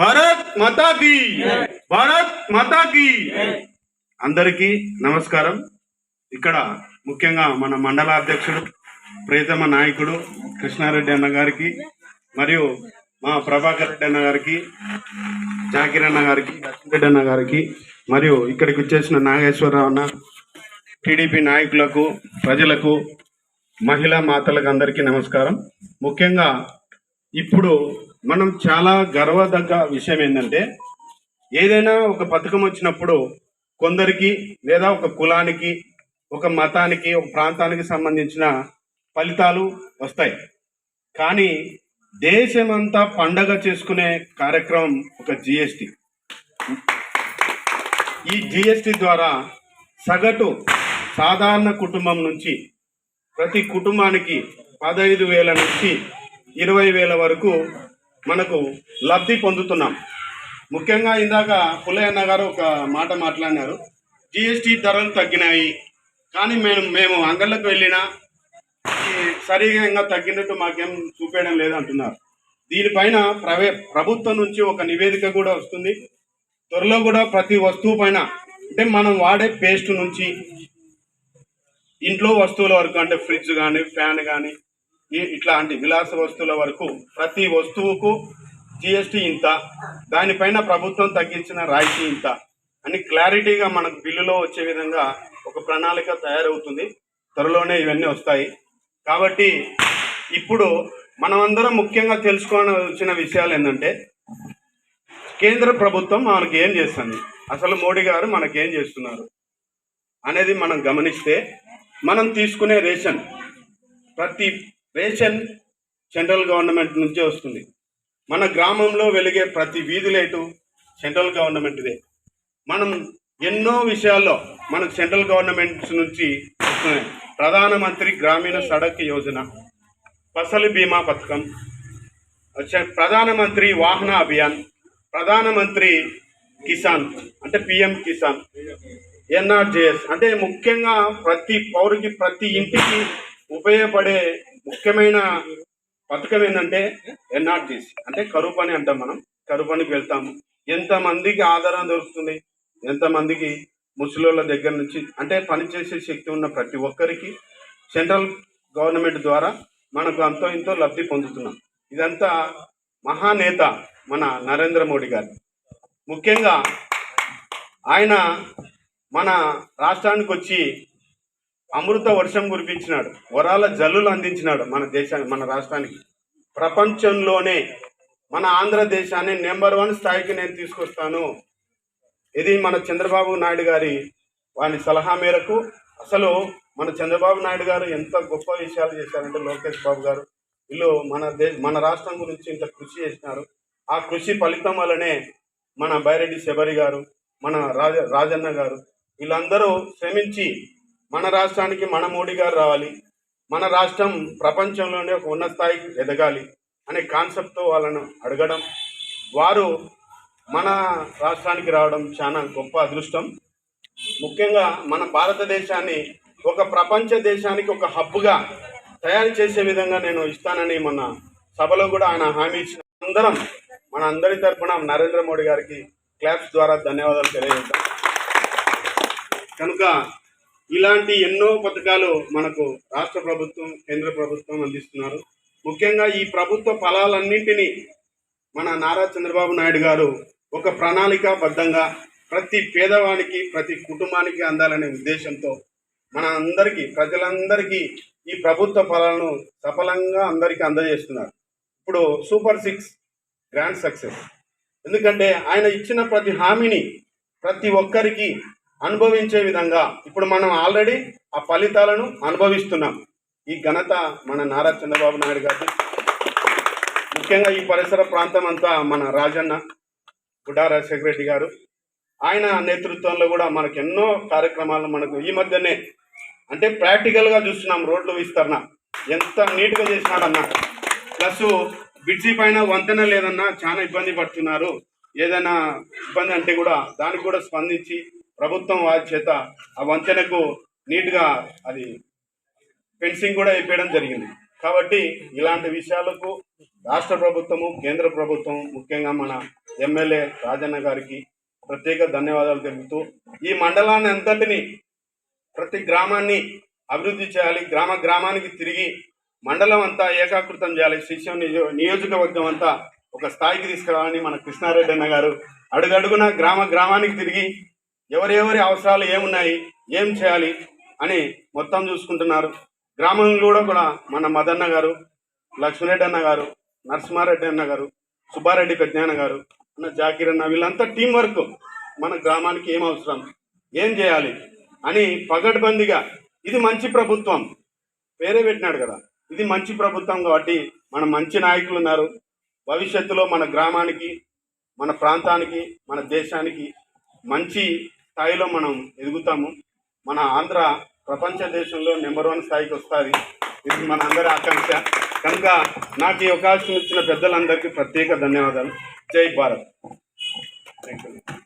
భారత్ మాతాకి భారత్ మాతాకి అందరికీ నమస్కారం. ఇక్కడ ముఖ్యంగా మన మండల అధ్యక్షుడు ప్రియతమ నాయకుడు కృష్ణారెడ్డి అన్న గారికి మరియు మా ప్రభాకర్ రెడ్డి అన్న గారికి జాకిర్ అన్న గారికి లక్ష్మీరెడ్డి అన్న గారికి మరియు ఇక్కడికి వచ్చేసిన నాగేశ్వరరావు అన్న టీడీపీ నాయకులకు ప్రజలకు మహిళా మాతలకు అందరికీ నమస్కారం. ముఖ్యంగా ఇప్పుడు మనం చాలా గర్వదగ్గ విషయం ఏంటంటే ఏదైనా ఒక పథకం వచ్చినప్పుడు కొందరికి లేదా ఒక కులానికి ఒక మతానికి ఒక ప్రాంతానికి సంబంధించిన ఫలితాలు వస్తాయి. కానీ దేశమంతా పండగ చేసుకునే కార్యక్రమం ఒక జిఎస్టి ఈ జిఎస్టి ద్వారా సగటు సాధారణ కుటుంబం నుంచి ప్రతి కుటుంబానికి పదహైదు వేల నుంచి ఇరవై వేల వరకు మనకు లబ్ధి పొందుతున్నాం. ముఖ్యంగా ఇందాక పుల్లయ్యన్న గారు ఒక మాట మాట్లాడినారు. జిఎస్టీ ధరలు తగ్గినాయి. కానీ మేము మేము అంగళ్ళకు వెళ్ళినా సరిగా తగ్గినట్టు మాకేం చూపేయడం లేదు అంటున్నారు దీనిపైన ప్రవే ప్రభుత్వం నుంచి ఒక నివేదిక కూడా వస్తుంది. త్వరలో కూడా ప్రతి వస్తువు పైన అంటే మనం వాడే పేస్ట్ నుంచి ఇంట్లో వస్తువుల వరకు అంటే ఫ్రిడ్జ్ కానీ ఫ్యాన్ కానీ ఇట్లాంటి విలాస వస్తువుల వరకు ప్రతి వస్తువుకు జిఎస్టి ఇంత దానిపైన ప్రభుత్వం తగ్గించిన రాయితీ ఇంత అని క్లారిటీగా మనకు బిల్లులో వచ్చే విధంగా ఒక ప్రణాళిక తయారవుతుంది. త్వరలోనే ఇవన్నీ వస్తాయి. కాబట్టి ఇప్పుడు మనమందరం ముఖ్యంగా తెలుసుకోవాల్సిన విషయాలు ఏంటంటే కేంద్ర ప్రభుత్వం మనకి ఏం చేస్తుంది? అసలు మోడీ గారు మనకేం చేస్తున్నారు? అనేది మనం గమనిస్తే మనం తీసుకునే రేషన్ ప్రతి రేషన్ సెంట్రల్ గవర్నమెంట్ నుంచే వస్తుంది. మన గ్రామంలో వెలిగే ప్రతి వీధి లైటు సెంట్రల్ గవర్నమెంట్దే. మనం ఎన్నో విషయాల్లో మనకు సెంట్రల్ గవర్నమెంట్ నుంచి వస్తున్నాయి. ప్రధానమంత్రి గ్రామీణ సడక్ యోజన ఫసల్ బీమా పథకం ప్రధానమంత్రి వాహన అభియాన్ ప్రధానమంత్రి కిసాన్ అంటే పిఎం కిసాన్ ఎన్ఆర్జేఎస్ అంటే ముఖ్యంగా ప్రతి పౌరుకి ప్రతి ఇంటికి ఉపయోగపడే ముఖ్యమైన పథకం ఏంటంటే ఎన్ఆర్టీసీ. అంటే కరువు పని అంటాం మనం. కరువు పనికి వెళ్తాము. ఎంతమందికి ఆధారం దొరుకుతుంది? ఎంతమందికి ముసలోళ్ళ దగ్గర నుంచి? అంటే పనిచేసే శక్తి ఉన్న ప్రతి ఒక్కరికి సెంట్రల్ గవర్నమెంట్ ద్వారా మనకు అంతో ఇంతో లబ్ధి పొందుతున్నాం. ఇదంతా మహానేత మన నరేంద్ర మోడీ గారు. ముఖ్యంగా ఆయన మన రాష్ట్రానికి వచ్చి అమృత వర్షం కురిపించినాడు. వరాల జల్లులు అందించినాడు మన దేశానికి మన రాష్ట్రానికి. ప్రపంచంలోనే మన ఆంధ్రదేశాన్ని నెంబర్ వన్ స్థాయికి నేను తీసుకొస్తాను. ఇది మన చంద్రబాబు నాయుడు గారి వారి సలహా మేరకు. అసలు మన చంద్రబాబు నాయుడు గారు ఎంత గొప్ప విషయాలు చేశారంటే లోకేష్ బాబు గారు. వీళ్ళు మన దేశ మన రాష్ట్రం గురించి ఇంత కృషి చేసినారు. ఆ కృషి ఫలితం వల్లనే మన బైరెడ్డి శబరి గారు మన రాజ రాజన్న గారు వీళ్ళందరూ శ్రమించి మన రాష్ట్రానికి మన మోడీ గారు రావాలి. మన రాష్ట్రం ప్రపంచంలోనే ఒక ఉన్నత స్థాయికి ఎదగాలి అనే కాన్సెప్ట్తో వాళ్ళను అడగడం వారు మన రాష్ట్రానికి రావడం చాలా గొప్ప అదృష్టం. ముఖ్యంగా మన భారతదేశాన్ని ఒక ప్రపంచ దేశానికి ఒక హబ్గా తయారు చేసే విధంగా నేను ఇస్తానని మన సభలో కూడా ఆయన హామీ ఇచ్చిన అందరం మన అందరి తరఫున నరేంద్ర మోడీ గారికి క్లాప్స్ ద్వారా ధన్యవాదాలు తెలియజేస్తాం కనుక ఇలాంటి ఎన్నో పథకాలు మనకు రాష్ట్ర ప్రభుత్వం కేంద్ర ప్రభుత్వం అందిస్తున్నారు. ముఖ్యంగా ఈ ప్రభుత్వ ఫలాలన్నింటినీ మన నారా చంద్రబాబు నాయుడు గారు ఒక ప్రణాళికాబద్ధంగా ప్రతి పేదవానికి ప్రతి కుటుంబానికి అందాలనే ఉద్దేశంతో మన అందరికీ ప్రజలందరికీ ఈ ప్రభుత్వ ఫలాలను సఫలంగా అందరికీ అందజేస్తున్నారు. ఇప్పుడు సూపర్ సిక్స్ గ్రాండ్ సక్సెస్. ఎందుకంటే ఆయన ఇచ్చిన ప్రతి హామీని ప్రతి ఒక్కరికి అనుభవించే విధంగా ఇప్పుడు మనం ఆల్రెడీ ఆ ఫలితాలను అనుభవిస్తున్నాం. ఈ ఘనత మన నారా చంద్రబాబు నాయుడు గారి ముఖ్యంగా ఈ పరిసర ప్రాంతం అంతా మన రాజన్న గుడా రాజశేఖర రెడ్డి గారు. ఆయన నేతృత్వంలో కూడా మనకు ఎన్నో కార్యక్రమాలు మనకు ఈ మధ్యనే అంటే ప్రాక్టికల్గా చూస్తున్నాం రోడ్లు విస్తరణ. ఎంత నీట్గా చేసినాడన్న ప్లస్ బిడ్జి పైన వంతెన లేదన్నా చాలా ఇబ్బంది పడుతున్నారు. ఏదైనా ఇబ్బంది అంటే కూడా దానికి కూడా స్పందించి ప్రభుత్వం వారి చేత ఆ వంతెనకు నీట్గా అది ఫెన్సింగ్ కూడా వేయడం జరిగింది. కాబట్టి ఇలాంటి విషయాలకు రాష్ట్ర ప్రభుత్వము కేంద్ర ప్రభుత్వం ముఖ్యంగా మన ఎమ్మెల్యే రాజన్న గారికి ప్రత్యేక ధన్యవాదాలు తెలుపుతూ ఈ మండలాన్ని అంతటిని ప్రతి గ్రామాన్ని అభివృద్ధి చేయాలి గ్రామ గ్రామానికి తిరిగి మండలం అంతా ఏకాకృతం చేయాలి శిష్యం నియో నియోజకవర్గం అంతా ఒక స్థాయికి తీసుకురావాలని మన కృష్ణారెడ్డి అన్న గారు అడుగడుగున గ్రామ గ్రామానికి తిరిగి ఎవరెవరి అవసరాలు ఏమున్నాయి ఏం చేయాలి అని మొత్తం చూసుకుంటున్నారు. గ్రామంలో కూడా కూడా మన మదన్న గారు లక్ష్మీరెడ్డి అన్న గారు నరసింహారెడ్డి అన్న గారు సుబ్బారెడ్డి పెజ్ఞాన గారు అన్న జాకీర్ అన్న వీళ్ళంతా టీం వర్క్ మన గ్రామానికి ఏం అవసరం ఏం చేయాలి అని పగడ్బందిగా ఇది మంచి ప్రభుత్వం. పేరే పెట్టినాడు కదా. ఇది మంచి ప్రభుత్వం కాబట్టి మన మంచి నాయకులు ఉన్నారు. భవిష్యత్తులో మన గ్రామానికి మన ప్రాంతానికి మన దేశానికి మంచి స్థాయిలో మనం ఎదుగుతాము. మన ఆంధ్ర ప్రపంచ దేశంలో నెంబర్ వన్ స్థాయికి వస్తుంది. ఇది మన అందరి ఆకాంక్ష. కనుక నాకు ఈ అవకాశం ఇచ్చిన పెద్దలందరికీ ప్రత్యేక ధన్యవాదాలు. జై భారత్. Thank you